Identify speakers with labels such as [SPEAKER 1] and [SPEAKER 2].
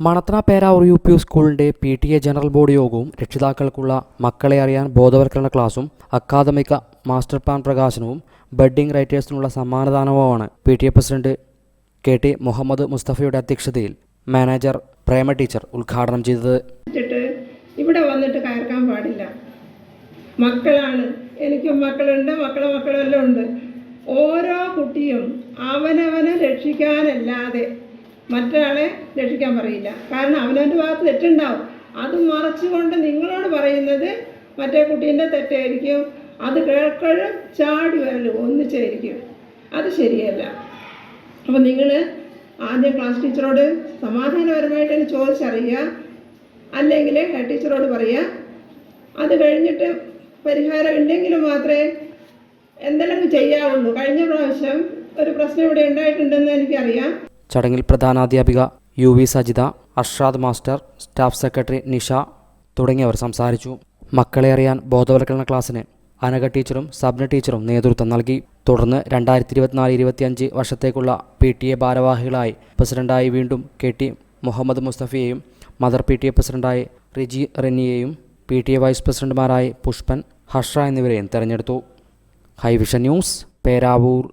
[SPEAKER 1] Manathana Peravoor U P സ്കൂളിന്റെ P T A general board യോഗവും രക്ഷിതാക്കൾക്കുള്ള മക്കളെ അറിയാൻ ബോധവൽക്കരണ ക്ലാസും അക്കാദമിക മാസ്റ്റർ പ്ലാൻ പ്രകാശനവും ബഡ്ഡിംഗ് റൈറ്റേഴ്സിനുള്ള സമ്മാനദാനവുമാണ് P T A president K T Muhammad മുസ്തഫയുടെ അധ്യക്ഷതയിൽ മാനേജർ പ്രേമ ടീച്ചർ ഉദ്ഘാടനം ചെയ്തത്.
[SPEAKER 2] ഇവിടെ വന്നിട്ട് കയർക്കാൻ പാടില്ല. മക്കളാണ്. എനിക്ക് മക്കളുണ്ട് മക്കളെ മക്കളെല്ലാം ഉണ്ട്. ഓരോ കുട്ടിയും അവനവനെ രക്ഷിക്കാനല്ലാതെ മറ്റൊരാളെ രക്ഷിക്കാൻ പറയില്ല. കാരണം അവനവന്റെ ഭാഗത്ത് തെറ്റുണ്ടാവും. അത് മറച്ചുകൊണ്ട് നിങ്ങളോട് പറയുന്നത് മറ്റേ കുട്ടീന്റെ തെറ്റായിരിക്കും. അത് കേൾക്കഴും ചാടി വരലും ഒന്നിച്ചായിരിക്കും. അത് ശരിയല്ല. അപ്പം നിങ്ങൾ ആദ്യം ക്ലാസ് ടീച്ചറോട് സമാധാനപരമായിട്ട് എന്നെ ചോദിച്ചറിയുക. അല്ലെങ്കിൽ ഹെഡ് ടീച്ചറോട് പറയുക. അത് കഴിഞ്ഞിട്ട് പരിഹാരം ഉണ്ടെങ്കിൽ മാത്രമേ എന്തെങ്കിലും ചെയ്യാവുള്ളൂ. കഴിഞ്ഞ പ്രാവശ്യം ഒരു പ്രശ്നം ഇവിടെ ഉണ്ടായിട്ടുണ്ടെന്ന് എനിക്കറിയാം.
[SPEAKER 1] ചടങ്ങിൽ പ്രധാനാധ്യാപിക U V Sajitha Arshad master staff secretary Nisha തുടങ്ങിയവർ സംസാരിച്ചു. മക്കളെ അറിയാൻ ബോധവൽക്കരണ ക്ലാസ്സിന് അനഘ ടീച്ചറും സബ്ന ടീച്ചറും നേതൃത്വം നൽകി. തുടർന്ന് രണ്ടായിരത്തി ഇരുപത്തിനാല് ഇരുപത്തിയഞ്ച് വർഷത്തേക്കുള്ള പി ടി എ ഭാരവാഹികളായി പ്രസിഡന്റായി വീണ്ടും കെ ടി മുഹമ്മദ് മുസ്തഫയെയും മദർ പി ടി എ പ്രസിഡന്റായി റിജി റെന്നിയെയും പി ടി എ വൈസ് പ്രസിഡന്റുമാരായി പുഷ്പൻ ഹർഷ എന്നിവരെയും തെരഞ്ഞെടുത്തു. Highvision news Peravoor.